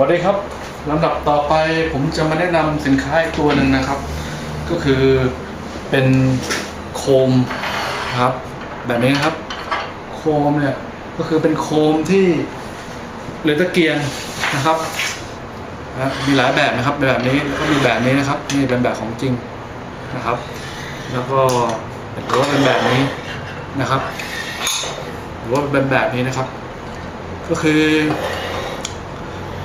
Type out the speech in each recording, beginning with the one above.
วัสดีครับลำดับต่อไปผมจะมาแนะนำสินค้าอีกตัวหนึ่งนะครับ ก็คือเป็นโคมครับ แบบนี้นะครับ โคมเนี่ยก็คือเป็นโคมที่เหลือตะเกียงนะครับนะมีหลายแบบนะครับแบบนี้แล้วก็มีแบบนี้นะครับนี่เป็นแบบของจริงนะครับ แล้วก็หรือว่าเป็นแบบนี้นะครับ หรือว่าเป็นแบบนี้นะครับ ก็คือ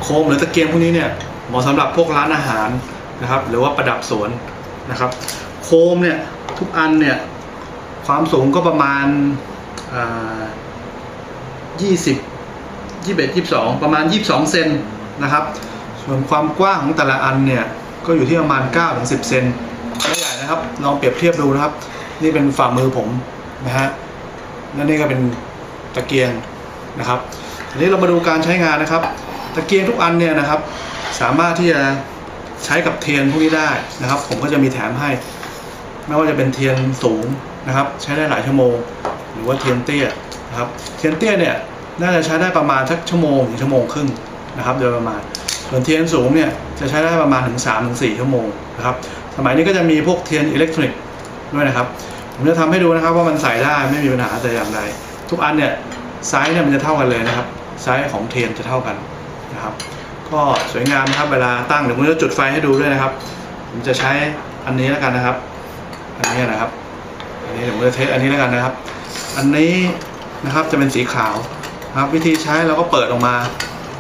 โคมหรือตะเกียงพวกนี้เนี่ยเหมาะสำหรับพวกร้านอาหารนะครับ หรือว่าประดับสวนนะครับ โคมเนี่ยทุกอันเนี่ยความสูงก็ประมาณยี่สิบยี่สิบเอ็ดยี่สิบสองประมาณยี่สิบสองเซนนะครับ ส่วนความกว้างของแต่ละอันเนี่ยก็อยู่ที่ประมาณ9ถึง10เซนไม่ใหญ่นะครับ ลองเปรียบเทียบดูนะครับ นี่เป็นฝ่ามือผมนะฮะและนี่ก็เป็นตะเกียงนะครับทีนี้เรามาดูการใช้งานนะครับ ตะเกียงทุกอันเนี่ยนะครับ สามารถที่จะใช้กับเทียนพวกนี้ได้นะครับ ผมก็จะมีแถมให้ ไม่ว่าจะเป็นเทียนสูงนะครับ ใช้ได้หลายชั่วโมง หรือว่าเทียนเตี้ยนะครับ เทียนเตี้ยเนี่ยน่าจะใช้ได้ประมาณสักชั่วโมงถึงชั่วโมงครึ่งนะครับ โดยประมาณส่วนเทียนสูงเนี่ยจะใช้ได้ประมาณถึง3ถึง4ชั่วโมงนะครับ สมัยนี้ก็จะมีพวกเทียนอิเล็กทรอนิกส์ด้วยนะครับ ผมจะทำให้ดูนะครับว่ามันใส่ได้ไม่มีปัญหาแต่อย่างใดทุกอันเนี่ยไซส์เนี่ยมันจะเท่ากันเลยนะครับไซส์ของเทียนจะเท่ากัน นะครับก็สวยงามนะครับเวลาตั้งเดี๋ยวผมจะจุดไฟให้ดูด้วยนะครับ ผมจะใช้อันนี้แล้วกันนะครับ อันนี้นะครับ อันนี้เดี๋ยวผมจะเทสอันนี้แล้วกันนะครับ อันนี้นะครับจะเป็นสีขาวนะครับ วิธีใช้เราก็เปิดออกมา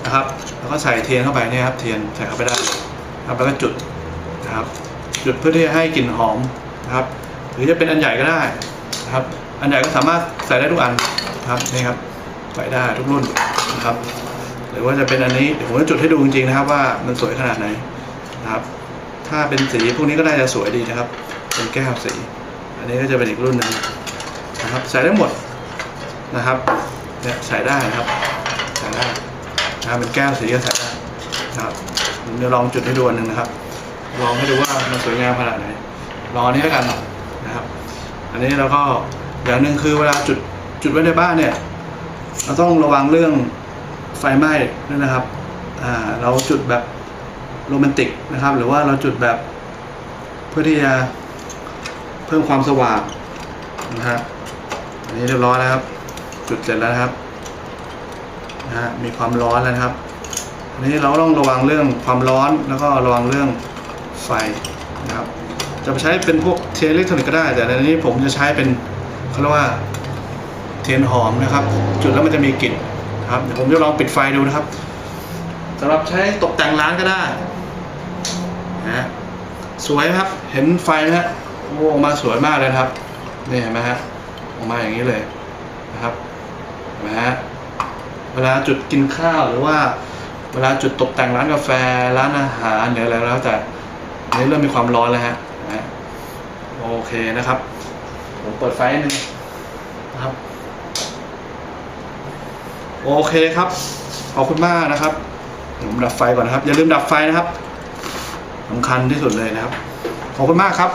นะครับ แล้วก็ใส่เทียนเข้าไปนี่ครับเทียนใส่เข้าไปได้ครับแล้วก็จุดนะครับ จุดเพื่อที่จะให้กลิ่นหอมนะครับ หรือจะเป็นอันใหญ่ก็ได้นะครับ อันใหญ่ก็สามารถใส่ได้ทุกอันนะครับนี่ครับใส่ได้ทุกรุ่นนะครับ หรือว่าจะเป็นอันนี้เดี๋ยวผมจะจุดให้ดูจริงๆนะครับ ว่ามันสวยขนาดไหนนะครับ ถ้าเป็นสีพวกนี้ก็น่าจะสวยดีนะครับ เป็นแก้วสี อันนี้ก็จะเป็นอีกรุ่นหนึงนะครับใส่ได้หมดนะครับเนี่ยใส่ได้นะครับใส่ได้นะเป็นแก้วสีก็ใส่ได้นะครับผมจะลองจุดให้ดูอันหนึ่งนะครับ ลองให้ดูว่ามันสวยงามขนาดไหนลองอันนี้แล้วกันนะครับ อันนี้เราก็อย่างหนึ่งคือเวลาจุดจุดไว้ในบ้านเนี่ย เราต้องระวังเรื่อง ไฟไหม้นะครับเราจุดแบบโรแมนติกนะครับ หรือว่าเราจุดแบบเพื่อที่จะเพิ่มความสว่างนะฮะอันนี้เรียบร้อยแล้วครับ จุดเสร็จแล้วนะครับนะฮะมีความร้อนแล้วครับอันนี้เราต้องระวังเรื่องความร้อนแล้วก็ระวังเรื่องไฟนะครับ จะไปใช้เป็นพวกเทียนอิเล็กทรอนิกส์ก็ได้ แต่ในนี้ผมจะใช้เป็นเขาเรียกว่าเทียนหอมนะครับ จุดแล้วมันจะมีกลิ่น นะครับเดี๋ยวผมจะลองปิดไฟดูนะครับสำหรับใช้ตกแต่งร้านก็ได้นะฮะสวยครับเห็นไฟไหมฮะโอ้ออกมาสวยมากเลยครับนี่เห็นไหมฮะออกมาอย่างนี้เลยนะครับเห็นไหมฮะเวลาจุดกินข้าวหรือว่าเวลาจุดตกแต่งร้านกาแฟร้านอาหารหรืออะไรแล้วแต่นี้เริ่มมีความร้อนแล้วฮะนไหมโอเคนะครับ ผมเปิดไฟนิดนึงนะครับ โอเคครับ ขอบคุณมากนะครับเดี๋ยวผมดับไฟก่อนนะครับ อย่าลืมดับไฟนะครับสำคัญที่สุดเลยนะครับ ขอบคุณมากครับ